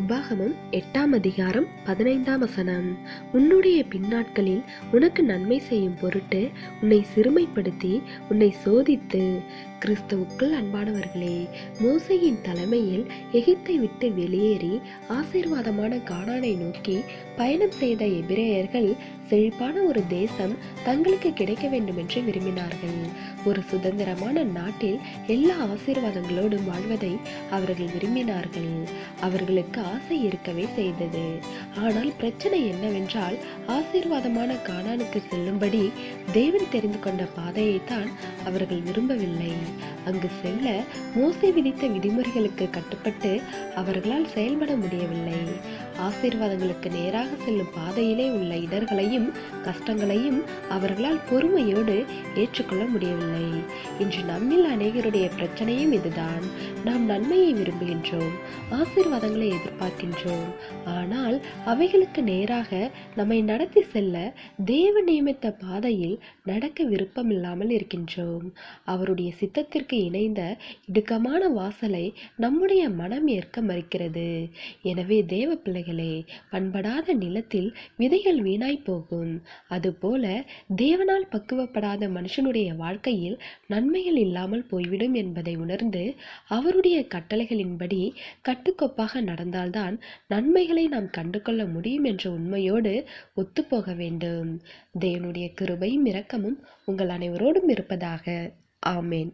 உபாகமம் எட்டாம் அதிகாரம் பதினைந்தாம் வசனம். உன்னுடைய பின்னாட்களில் உனக்கு நன்மை செய்யும் பொருட்டு உன்னை சிறுமைப்படுத்தி உன்னை சோதித்து கிறிஸ்தவுக்குள் அன்பானவர்களே மோசையின் தலைமையில் எகிப்தை விட்டு வெளியேறி ஆசீர்வாதமான கானானை நோக்கி பயணம் செய்த எபிரேயர்கள் செழிப்பான ஒரு தேசம் தங்களுக்கு கிடைக்க வேண்டும் என்று விரும்பினார்கள். ஒரு சுதந்திரமான நாட்டில் எல்லா ஆசீர்வாதங்களோடும் வாழ்வதை அவர்கள் விரும்பினார்கள். அவர்களுக்கு ஆசை இருக்கவே செய்தது. ஆனால் பிரச்சனை என்னவென்றால் ஆசீர்வாதமான கானானுக்கு செல்லும்படி தேவன் தெரிந்து கொண்ட பாதையைத்தான் அவர்கள் விரும்பவில்லை. அங்கு செல்ல மோசை விதித்த விதிமுறைகளுக்கு கட்டுப்பட்டு அவர்களால் செயல்பட முடியவில்லை. ஆசீர்வாதங்களுக்கு நேராக செல்லும் பாதையிலே உள்ள இடர்களையும் கஷ்டங்களையும் அவர்களால் பொறுமையோடு ஏற்றுக்கொள்ள முடியவில்லை. இன்று நம்மில் அநேகருடைய பிரச்சனையும் இதுதான். நாம் நன்மையை விரும்புகின்றோம். ஆசீர்வாதங்களை எதிர்பார்க்கின்றோம். ஆனால் அவைகளுக்கு நேராக நம்மை நடத்தி செல்ல தேவ நியமித்த பாதையில் நடக்க விருப்பமில்லாமல் இருக்கின்றோம். அவருடைய சித்தத்திற்கு இணைந்த இடுக்கமான வாசலை நம்முடைய மனம் ஏற்க மறுக்கிறது. எனவே தேவ பிள்ளைகளே பண்படாத நிலத்தில் விதைகள் வீணாய் போகும். அதுபோல தேவனால் பக்குவப்படாத மனுஷனுடைய வாழ்க்கையில் நன்மைகள் இல்லாமல் போய்விடும் என்பதை உணர்ந்து அவருடைய கட்டளைகளின்படி கட்டுக்கோப்பாக நடந்தால்தான் நன்மைகளை நாம் கண்டுகொள்ள முடியும் என்ற உண்மையோடு ஒத்துப்போக வேண்டும். தேவனுடைய கிருபையும் இரக்கமும் உங்கள் அனைவரோடும் இருப்பதாக. ஆமேன்.